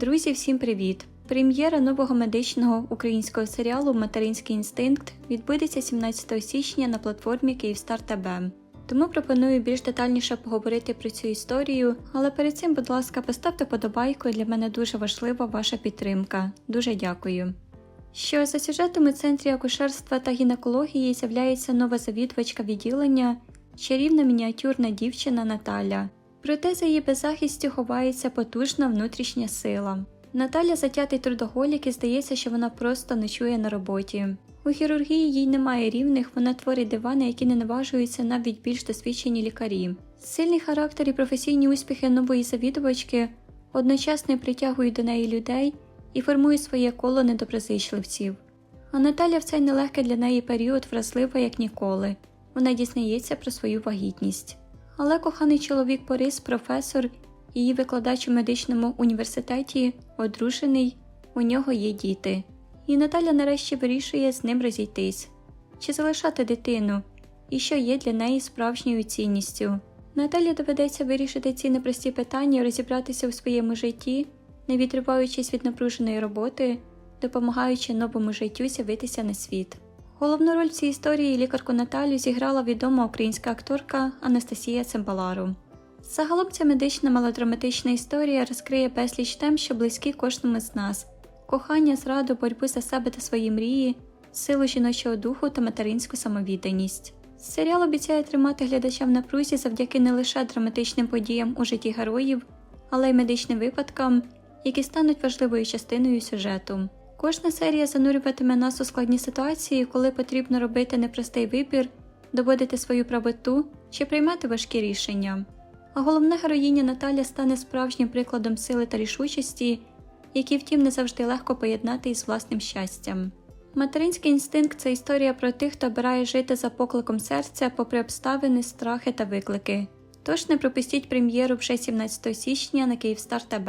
Друзі, всім привіт! Прем'єра нового медичного українського серіалу Материнський інстинкт відбудеться 17 січня на платформі Київстар ТБ. Тому пропоную більш детальніше поговорити про цю історію, але перед цим, будь ласка, поставте подобайку, для мене дуже важлива ваша підтримка. Дуже дякую. Що за сюжетом у центрі акушерства та гінекології з'являється нова завідувачка відділення, чарівна мініатюрна дівчина Наталя. Проте за її беззахистю ховається потужна внутрішня сила. Наталя затятий трудоголік і здається, що вона просто ночує на роботі. У хірургії їй немає рівних, вона творить дивани, які не наважуються навіть більш досвідчені лікарі. Сильний характер і професійні успіхи нової завідувачки одночасно притягують до неї людей і формують своє коло недоброзичливців. А Наталя в цей нелегкий для неї період вразлива як ніколи. Вона дізнається про свою вагітність. Але коханий чоловік Борис, професор, її викладач у медичному університеті, одружений, у нього є діти. І Наталя нарешті вирішує з ним розійтись, чи залишати дитину, і що є для неї справжньою цінністю. Наталі доведеться вирішити ці непрості питання, розібратися у своєму житті, не відриваючись від напруженої роботи, допомагаючи новому життю з'явитися на світ. Головну роль в цій історії лікарку Наталю зіграла відома українська акторка Анастасія Цимбалару. Загалом ця медична мелодраматична історія розкриє безліч тем, що близькі кожному з нас: кохання, зраду, боротьбу за себе та свої мрії, силу жіночого духу та материнську самовідданість. Серіал обіцяє тримати глядача в напрузі завдяки не лише драматичним подіям у житті героїв, але й медичним випадкам, які стануть важливою частиною сюжету. Кожна серія занурюватиме нас у складні ситуації, коли потрібно робити непростий вибір, доводити свою правоту чи приймати важкі рішення. А головна героїня Наталя стане справжнім прикладом сили та рішучості, які, втім, не завжди легко поєднати із власним щастям. Материнський інстинкт це історія про тих, хто обирає жити за покликом серця, попри обставини, страхи та виклики. Тож не пропустіть прем'єру вже 17 січня на Київстар ТБ.